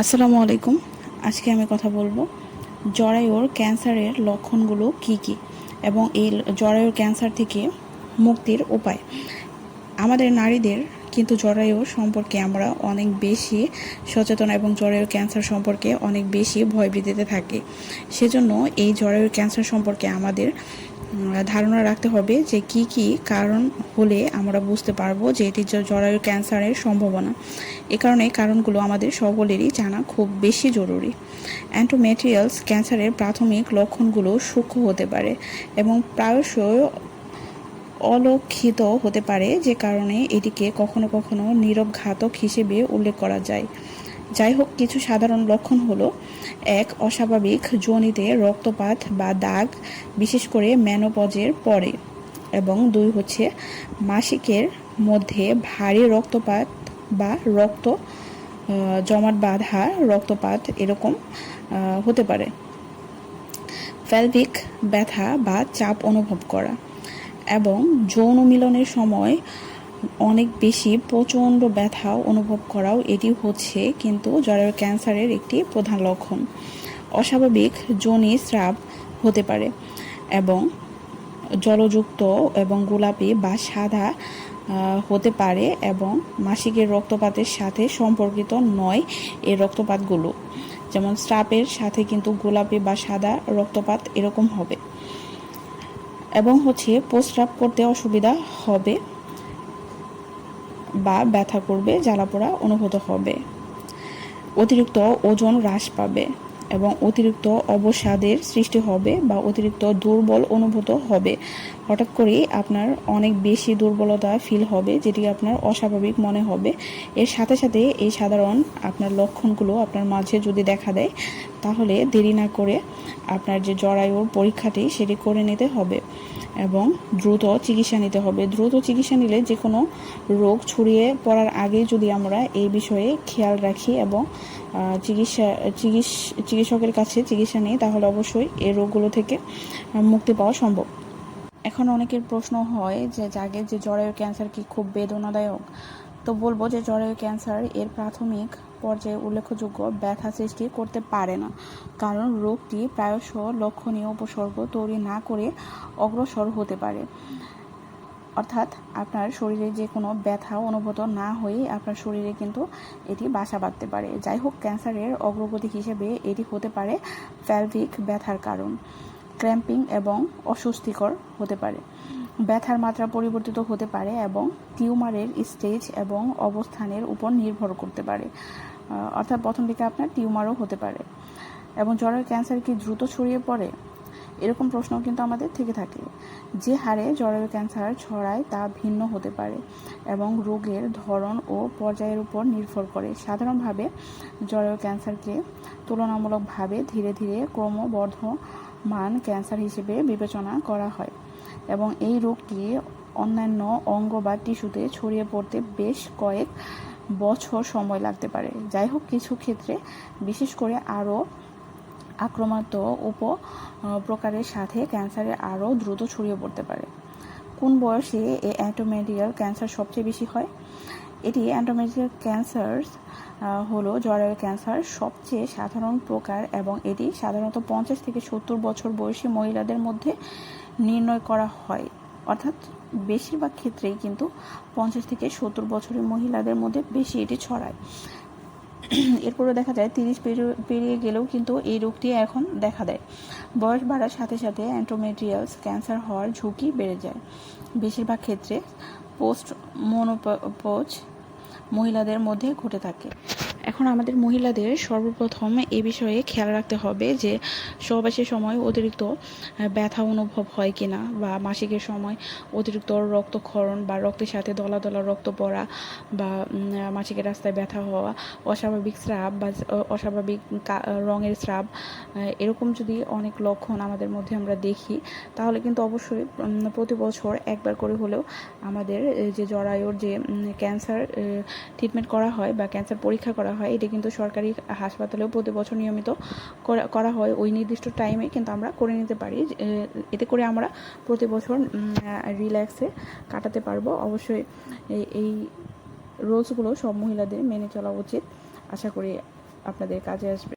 আসসালামু আলাইকুম। আজকে আমি কথা বলব জরায়ুর ক্যান্সারের লক্ষণগুলো কি কি এবং এই জরায়ুর ক্যান্সার থেকে মুক্তির উপায়। আমাদের নারীদের কিন্তু জরায়ু সম্পর্কে আমরা অনেক বেশি সচেতন এবং জরায়ু ক্যান্সার সম্পর্কে অনেক বেশি ভয়ভীতিতে থাকি। সেজন্য এই জরায়ুর ক্যান্সার সম্পর্কে আমাদের ধারণা রাখতে হবে যে কি কি কারণ হলে আমরা বুঝতে পারব যে এটি জরায়ু ক্যান্সারের সম্ভাবনা। এ কারণে কারণগুলো আমাদের সকলেরই জানা খুব বেশি জরুরি। অ্যান্টোমেটেরিয়ালস ক্যান্সারের প্রাথমিক লক্ষণগুলো সূক্ষ্ম হতে পারে এবং প্রায়শই অলক্ষিত হতে পারে যে কারণে এটিকে কখনো কখনো নীরব ঘাতক হিসেবে উল্লেখ করা যায়। যাই হোক কিছু সাধারণ লক্ষণ হলো এক, অস্বাভাবিক যোনিতে রক্তপাত বা দাগ, বিশেষ করে ম্যানোপজের পরে। এবং দুই হচ্ছে মাসিকের মধ্যে ভারী রক্তপাত বা রক্ত জমাট বাঁধা রক্তপাত এরকম হতে পারে। ফ্যালভিক ব্যথা বা চাপ অনুভব করা। এবং যৌন মিলনের সময় অনেক বেশি প্রচণ্ড ব্যথা অনুভব করাও এটি হচ্ছে কিন্তু জরায়ুর ক্যান্সারের একটি প্রধান লক্ষণ। অস্বাভাবিক যোনি স্রাব হতে পারে এবং জলযুক্ত এবং গোলাপি বা সাদা হতে পারে এবং মাসিকের রক্তপাতের সাথে সম্পর্কিত নয় এই রক্তপাতগুলো। যেমন স্রাপের সাথে কিন্তু গোলাপি বা সাদা রক্তপাত এরকম হবে। এবং হচ্ছে প্রস্রাব করতে অসুবিধা হবে। বা ব্যথা করবে, জ্বালাপোড়া অনুভূত হবে। অতিরিক্ত ওজন হ্রাস পাবে এবং অতিরিক্ত অবসাদের সৃষ্টি হবে বা অতিরিক্ত দুর্বল অনুভূত হবে। হঠাৎ করেই আপনার অনেক বেশি দুর্বলতা ফিল হবে, যেটি আপনার অস্বাভাবিক মনে হবে। এর সাথে সাথে এই সাধারণ আপনার লক্ষণগুলো আপনার মাঝে যদি দেখা দেয়, তাহলে দেরি না করে আপনার যে জরায়ুর পরীক্ষাটি সেটি করে নিতে হবে। এবং দ্রুত চিকিৎসা নিতে হবে। দ্রুত চিকিৎসা নিলে যে কোনো রোগ ছড়িয়ে পড়ার আগে যদি আমরা এই বিষয়ে খেয়াল রাখি এবং চিকিৎসা, চিকিৎস, চিকিৎসকের কাছে চিকিৎসা নিই, তাহলে অবশ্যই এই রোগগুলো থেকে মুক্তি পাওয়া সম্ভব। এখন অনেকের প্রশ্ন হয় যে, জাগে যে জরায়ু ক্যান্সার কি খুব বেদনাদায়ক? তো বলব যে জরায়ু ক্যান্সার এর প্রাথমিক পর্যায়ে উল্লেখযোগ্য ব্যথা সৃষ্টি করতে পারে না। কারণ রোগটি প্রায়শ লক্ষণীয় উপসর্গ তৈরি না করে অগ্রসর হতে পারে। অর্থাৎ আপনার শরীরে যে কোনো ব্যথা অনুভূত না হয়ে আপনার শরীরে কিন্তু এটি বাসা বাঁধতে পারে। যাই হোক ক্যান্সারের অগ্রগতি হিসেবে এটি হতে পারে ফ্যালভিক ব্যথার কারণ, ক্র্যাম্পিং এবং অস্বস্তিকর হতে পারে। ব্যথার মাত্রা পরিবর্তিত হতে পারে এবং টিউমারের স্টেজ এবং অবস্থানের উপর নির্ভর করতে পারে। অর্থাৎ প্রথম দিকে আপনার টিউমারও হতে পারে এবং জরায়ু ক্যান্সার কি দ্রুত ছড়িয়ে পড়ে? এরকম প্রশ্ন কিন্তু আমাদের থেকে থাকে। যে হারে জরায়ু ক্যান্সার ছড়ায় তা ভিন্ন হতে পারে এবং রোগের ধরন ও পর্যায়ের উপর নির্ভর করে। সাধারণভাবে জরায়ু ক্যান্সারকে তুলনামূলকভাবে ধীরে ধীরে ক্রমবর্ধমান ক্যান্সার হিসেবে বিবেচনা করা হয় এবং এই রোগটি অন্যান্য অঙ্গ বা টিস্যুতে ছড়িয়ে পড়তে বেশ কয়েক বছর সময় লাগতে পারে। যাই হোক কিছু ক্ষেত্রে, বিশেষ করে আরও আক্রমণাত্মক উপ প্রকারের সাথে ক্যান্সারের আরও দ্রুত ছড়িয়ে পড়তে পারে। কোন বয়সে এই অ্যান্টোমেডিয়াল ক্যান্সার সবচেয়ে বেশি হয়? এটি অ্যান্টোমেডিয়াল ক্যান্সার হলো জরায়ু ক্যান্সার সবচেয়ে সাধারণ প্রকার এবং এটি সাধারণত পঞ্চাশ থেকে সত্তর বছর বয়সী মহিলাদের মধ্যে নির্ণয় করা হয়। অর্থাৎ বেশিরভাগ ক্ষেত্রেই কিন্তু পঞ্চাশ থেকে সত্তর বছরের মহিলাদের মধ্যে বেশি এটি ছড়ায়। এরপরে দেখা যায় তিরিশ পেরিয়ে গেলেও কিন্তু এই রোগটি এখন দেখা দেয়। বয়স বাড়ার সাথে সাথে অ্যান্টোমেট্রিয়ালস ক্যান্সার হওয়ার ঝুঁকি বেড়ে যায়। বেশিরভাগ ক্ষেত্রে পোস্ট মোনোপোজ মহিলাদের মধ্যে ঘটে থাকে। এখন আমাদের মহিলাদের সর্বপ্রথম এ বিষয়ে খেয়াল রাখতে হবে যে সহবাসের সময় অতিরিক্ত ব্যথা অনুভব হয় কিনা বা মাসিকের সময় অতিরিক্ত রক্তক্ষরণ বা রক্তের সাথে দলা দলা রক্ত পড়া বা মাসিকের রাস্তায় ব্যথা হওয়া, অস্বাভাবিক স্রাব বা, অস্বাভাবিক রঙের স্রাব এরকম যদি অনেক লক্ষণ আমাদের মধ্যে আমরা দেখি, তাহলে কিন্তু অবশ্যই প্রতি বছর একবার করে হলেও আমাদের যে জরায়ুর যে ক্যান্সার ট্রিটমেন্ট করা হয় বা ক্যান্সার পরীক্ষা করা হয়। এটা কিন্তু সরকারি হাসপাতালেও প্রতি বছর নিয়মিত করা- করা হয়। ওই নির্দিষ্ট টাইমে কিন্তু আমরা করে নিতে পারি। এতে করে আমরা প্রতি বছর রিল্যাক্সে কাটাতে পারব। অবশ্যই এই- রুলসগুলো সব মহিলাদের মেনে চলা উচিত। আশা করি আপনাদের কাজে আসবে।